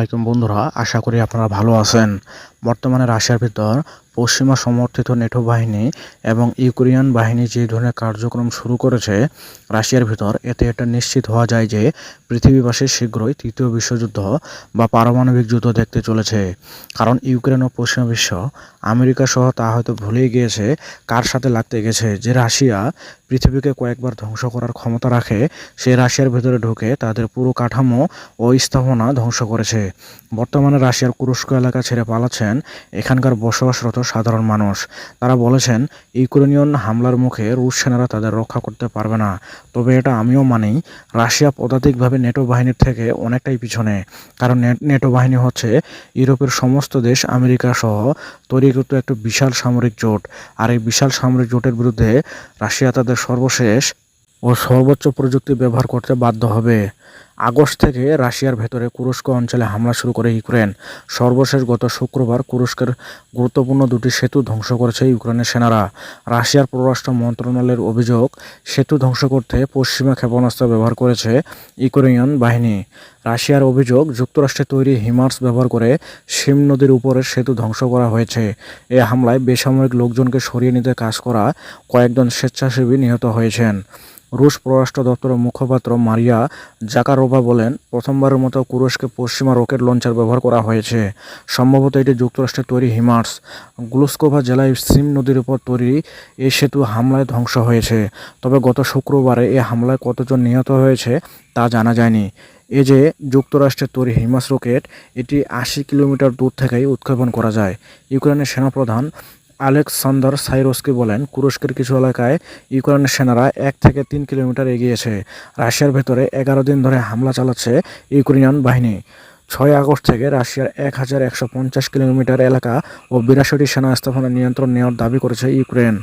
আলাইকুম বন্ধুরা আশা করি আপনারা ভালো আছেন। বর্তমানে রাশিয়ার ভিতর পশ্চিমা সমর্থিত নেটো বাহিনী এবং ইউক্রেনিয়ান বাহিনী যে ধরনের কার্যক্রম শুরু করেছে রাশিয়ার ভিতর, এতে এটা নিশ্চিত হওয়া যায় যে পৃথিবীবাসী শীঘ্রই তৃতীয় বিশ্বযুদ্ধ বা পারমাণবিক যুদ্ধ দেখতে চলেছে। কারণ ইউক্রেন ও পশ্চিমা বিশ্ব আমেরিকা সহ তা হয়তো ভুলেই গিয়েছে, কার সাথে লাগতে গেছে, যে রাশিয়া পৃথিবীকে কয়েকবার ধ্বংস করার ক্ষমতা রাখে, সে রাশিয়ার ভেতরে ঢুকে তাদের পুরো কাঠামো ও স্থাপনা ধ্বংস করেছে। বর্তমানে রাশিয়ার কুরস্ক এলাকা ছেড়ে পালাচ্ছেন এখানকার বসবাসরত সাধারণ মানুষ। তারা বলেছেন, ইউক্রেনিয়ন হামলার মুখে রুশ সেনারা তাদের রক্ষা করতে পারবে না। তবে এটা আমিও মানি, রাশিয়া পদাতিকভাবে নেটো বাহিনীর থেকে অনেকটাই পিছনে। কারণ নেটো বাহিনী হচ্ছে ইউরোপের সমস্ত দেশ আমেরিকা সহ তৈরিকৃত একটা বিশাল সামরিক জোট। আর এই বিশাল সামরিক জোটের বিরুদ্ধে রাশিয়া তাদের সর্বশেষ ও সর্বোচ্চ প্রযুক্তি ব্যবহার করতে বাধ্য হবে। আগস্ট থেকে রাশিয়ার ভেতরে কুরস্ক অঞ্চলে হামলা শুরু করে ইউক্রেন। সর্বশেষ গত শুক্রবার কুরস্কের গুরুত্বপূর্ণ দুটি সেতু ধ্বংস করেছে ইউক্রেনের সেনারা। রাশিয়ার পররাষ্ট্র মন্ত্রণালয়ের অভিযোগ, সেতু ধ্বংস করতে পশ্চিমা ক্ষেপণাস্ত্র ব্যবহার করেছে ইউক্রেনিয়ান বাহিনী। রাশিয়ার অভিযোগ, যুক্তরাষ্ট্রে তৈরি হিমার্স ব্যবহার করে সিম নদীর উপরে সেতু ধ্বংস করা হয়েছে। এ হামলায় বেসামরিক লোকজনকে সরিয়ে নিতে কাজ করা কয়েকজন স্বেচ্ছাসেবী নিহত হয়েছেন। রুশ পররাষ্ট্র দপ্তরের মুখপাত্র মারিয়া জাকারোভা বলেন, প্রথমবারের মতো কুরস্কে পশ্চিমা রকেট লঞ্চার ব্যবহার করা হয়েছে। সম্ভবত এটি যুক্তরাষ্ট্রের তৈরি হিমার্স। গ্লুস্কোভা জেলায় সিম নদীর উপর তৈরি এই সেতু হামলায় ধ্বংস হয়েছে। তবে গত শুক্রবারে এই হামলায় কতজন নিহত হয়েছে তা জানা যায়নি। এ যে যুক্তরাষ্ট্রের তৈরি হিমাস রকেট, এটি আশি কিলোমিটার দূর থেকেই উৎক্ষেপণ করা যায়। ইউক্রেনের সেনাপ্রধান আলেকসান্দার সাইরোসকে বলেন কুরস্কের কিছু এলাকায় ইউক্রেনের সেনারা এক থেকে তিন কিলোমিটার এগিয়েছে। রাশিয়ার ভেতরে এগারো দিন ধরে হামলা চালাচ্ছে ইউক্রেনিয়ান বাহিনী। ছয় আগস্ট থেকে রাশিয়ার এক হাজার একশো পঞ্চাশ কিলোমিটার এলাকা ও বিরাশিটি সেনা স্থাপনের নিয়ন্ত্রণ নেওয়ার দাবি করেছে ইউক্রেন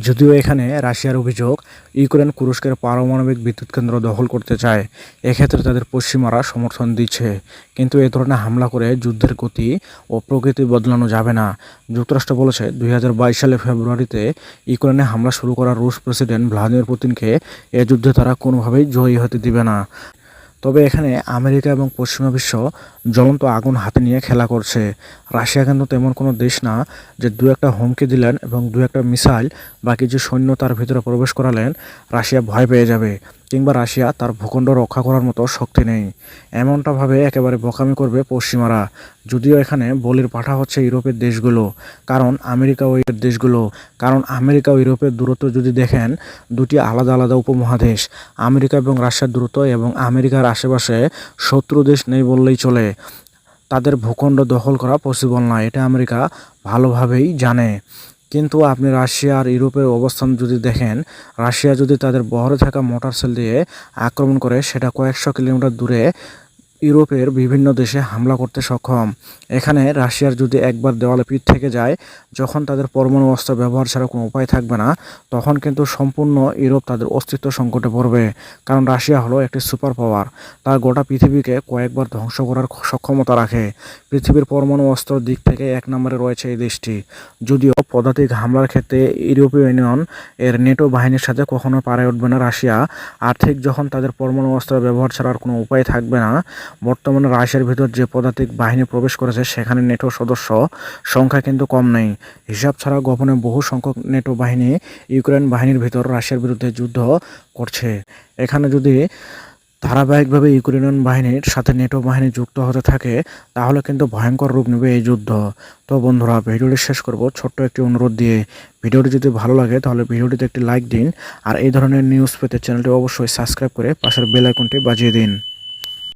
যদিও এখানে রাশিয়ার অভিযোগ, ইউক্রেন তুরস্কের পারমাণবিক বিদ্যুৎ কেন্দ্র দখল করতে চায়। এক্ষেত্রে তাদের পশ্চিমারা সমর্থন দিচ্ছে। কিন্তু এ ধরনের হামলা করে যুদ্ধের গতি ও প্রকৃতি বদলানো যাবে না। যুক্তরাষ্ট্র বলেছে, দুই হাজার বাইশ সালে ফেব্রুয়ারিতে ইউক্রেনে হামলা শুরু করা রুশ প্রেসিডেন্ট ভ্লাদিমির পুতিনকে এ যুদ্ধে তারা কোনোভাবেই জয়ী হতে দিবে না। তবে এখানে আমেরিকা এবং পশ্চিমা বিশ্ব জ্বলন্ত আগুন হাতে নিয়ে খেলা করছে। রাশিয়া কিন্তু তেমন কোনো দেশ না যে দু একটা হুমকি দিলেন এবং দু একটা মিসাইল বা কিছু সৈন্য তার ভিতরে প্রবেশ করালেন, রাশিয়া ভয় পেয়ে যাবে। কিংবা রাশিয়া তার ভূখণ্ড রক্ষা করার মতো শক্তি নেই। এমনটাভাবে একেবারে বোকামি করবে পশ্চিমারা। যদিও এখানে বলির পাঠা হচ্ছে ইউরোপের দেশগুলো। কারণ আমেরিকা ও ইউরোপের দেশগুলো। কারণ আমেরিকা ও ইউরোপের দূরত্ব যদি দেখেন, দুটি আলাদা আলাদা উপমহাদেশ। আমেরিকা এবং রাশিয়ার দূরত্ব এবং আমেরিকার আশেপাশে শত্রু দেশ নেই বললেই চলে। তাদের ভূখণ্ড দখল করা পসিবল না এটা আমেরিকা ভালোভাবেই জানে। কিন্তু আপনি রাশিয়া আর ইউরোপের অবস্থান যদি দেখেন, রাশিয়া যদি তাদের বহরে থাকা মোটর সেল দিয়ে আক্রমণ করে, সেটা কয়েকশো কিলোমিটার দূরে ইউরোপের বিভিন্ন দেশে হামলা করতে সক্ষম। এখানে রাশিয়ার যদি একবার দেওয়ালে পিঠ থেকে যায়, যখন তাদের পরমাণু অস্ত্র ব্যবহার ছাড়া কোনো উপায় থাকবে না, তখন কিন্তু সম্পূর্ণ ইউরোপ তাদের অস্তিত্ব সংকটে পড়বে, কারণ রাশিয়া হলো একটি সুপার পাওয়ার তার গোটা পৃথিবীকে কয়েকবার ধ্বংস করার সক্ষমতা রাখে। পৃথিবীর পরমাণু অস্ত্র দিক থেকে এক নম্বরে রয়েছে এই দেশটি। যদিও পদাতিক হামলার ক্ষেত্রে ইউরোপীয় ইউনিয়ন এর নেটো বাহিনীর সাথে কখনো পারে উঠবে না রাশিয়া। আর্থিক যখন তাদের পরমাণু অস্ত্র ব্যবহার ছাড়ার কোনো উপায় থাকবে না বর্তমানে রাশিয়ার ভিতর যে পদাতিক বাহিনী প্রবেশ করেছে, সেখানে নেটো সদস্য সংখ্যা কিন্তু কম নেই। হিসাব ছাড়া গোপনে বহু সংখ্যক নেটো বাহিনী ইউক্রেন বাহিনীর ভিতর রাশিয়ার বিরুদ্ধে যুদ্ধ করছে। এখানে যদি ধারাবাহিকভাবে ইউক্রেনিয়ান বাহিনীর সাথে নেটো বাহিনী যুক্ত হতে থাকে, তাহলে কিন্তু ভয়ঙ্কর রূপ নেবে এই যুদ্ধ। তো বন্ধুরা, ভিডিওটি শেষ করব। ছোট্ট একটি অনুরোধ দিয়ে, ভিডিওটি যদি ভালো লাগে, তাহলে ভিডিওটিতে একটি লাইক দিন। আর এই ধরনের নিউজ পেতে চ্যানেলটি অবশ্যই সাবস্ক্রাইব করে পাশের বেল আইকনটি বাজিয়ে দিন।